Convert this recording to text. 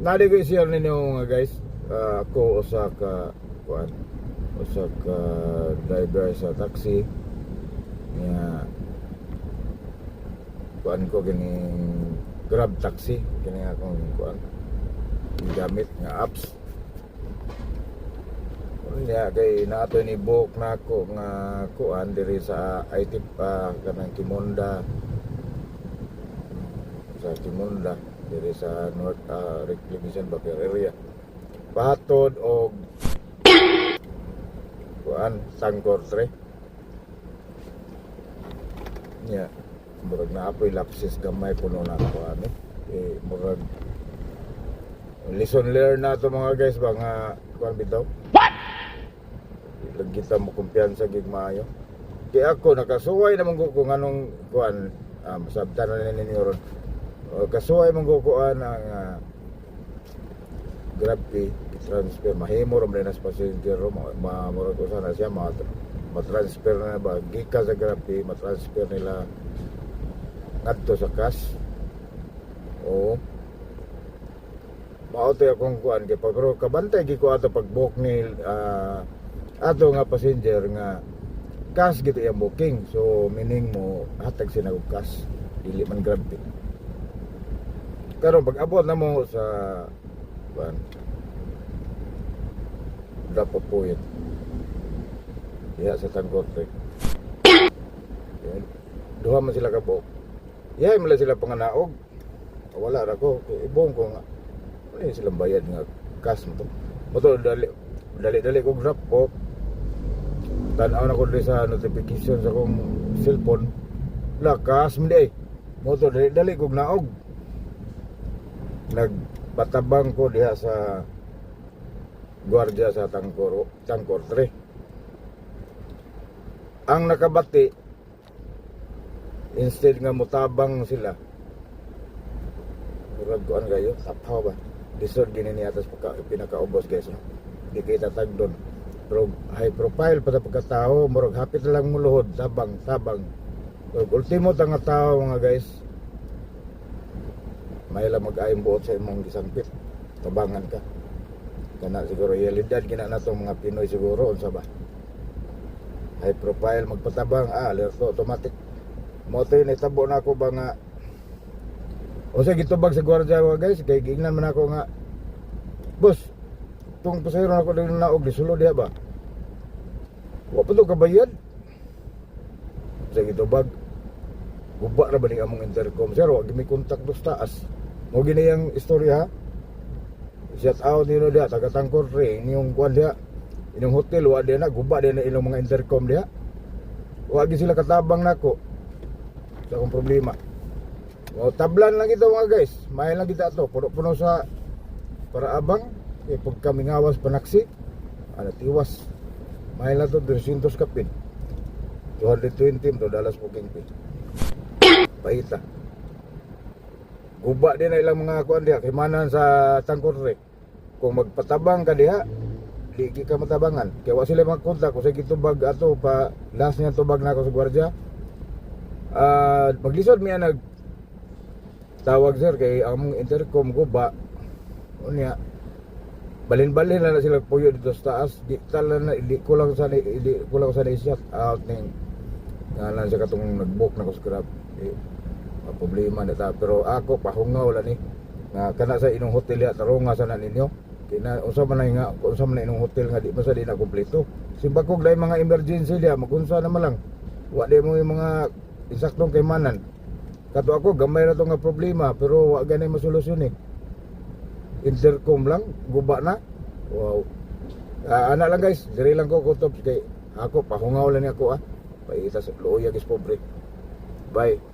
Nadi ko i-share ninyo nga guys. Ah, ako usa ka kuan usa ka driver sa taxi. Nga kuan ko kining Grab taxi kini akong kuan gamit nga apps. Unya kay nato ni book na ako nga kuan diri sa IT pa kanang Kimonda sa Kimonda diri sa North uh, Reclamation Baker area. Pahatod og kuan Sangkor 3. Nya murag na apoy lapsis gamay puno na ako ano. Eh murag lesson learned na to mga guys ba nga kuan bitaw. Ilag kita mo kumpiyansa gig maayo. Kaya ako nakasuway naman ko kung anong kuan um, sabtan na ninyo ron. O, kasuway man ko kuan ang uh, grab fee transfer. Mahimo man na sa passenger ro ma murag ko sana siya ma ma-transfer na ba? Gikan sa grab fee ma-transfer nila ngadto sa cash. O mao to akong kuan kay pero kabantay gi ko ato pag book ni ah, ato nga passenger nga cash gito yung booking. So meaning mo hatag sila og cash. Dili man grab fee pero pag abot na mo sa kuan drop off point diha sa Tangkote Yan. duha man sila ka book Yay, mala sila panganaog. Wala ra ko. Ibong ko nga. Yung silang bayad nga cash mo to? Mo to, dali, dali, dali ko drop off. Tanaw na ko dali sa notification sa kong cellphone. Lakas, hindi eh. Mo to, dali, dali ko naog. Nagpatabang ko diha sa gwardiya sa Tangkor, Tangkor 3. Ang nakabati, instead nga mutabang sila murag kuan kayo tapaw ba lisod gini ni atas pinakaubos guys no? di kita tag doon pero high profile pa pagkatao murag hapit lang muluhod tabang tabang so, ultimo ta nga tao mga guys lang mag-ayong buot sa imong gisangpit tabangan ka. Kana siguro realidad gina na tong mga Pinoy siguro unsa ba? High profile magpatabang ah alerto automatic. Mo to yun itabo na ako ba nga? O sa gitubag sa gwardiya mga guys kay gingnan man ako nga. Boss tong pasayro na ako din naog di sulo diha ba? Wa pa to kabayad. Sa gitubag. Guba ra ba ni among intercom? Sir wa gimi kontak dos taas mo gini yang istorya shout out nino dia taga tangkor re inyong kwan dia inyong hotel wa dia na guba dia na ilang mga intercom dia wa gi sila katabang nako sa akong problema. O, tablan lang ito mga guys. Mahal lang kita to. Puno-puno sa para abang. Eh, pag kami ngawas panaksi, ano, tiwas. Mahal lang to, 300 kapin. 220 to, dalas booking fee. Paita. Guba din na ilang mga kuan diha. Kay manan sa tangkorre. Kung magpatabang ka diha, di ka matabangan. Kaya wa sila magkontak. Kung sa gitubag ato, pa last niya tubag na ako sa gwardya, Ah, maglisod miya nag tawag sir kay among intercom ko ba unya balin-balin na, na sila puyo dito sa taas di tala na di ko lang sana di ko lang sana i-shout out ning nga lang siya katong nag-book na ko sa grab ma problema na ta. Pero ako pahungaw la ni. Nga kana sa inong hotel ya tarunga sana ninyo. Kina unsa man nga unsa man inong hotel nga di man sa di na kumpleto. Simbakog dai mga emergency dia magunsa na malang wa di mo yung mga insaktong kaymanan kato ako gamay na to nga problema pero wa gani masolusyon eh. Intercom lang guba na. Wow. Ah, ana lang guys diri lang ko kutop kay ako pahungaw lang ni ako ah. Paita sa luoy agis pobre. Bye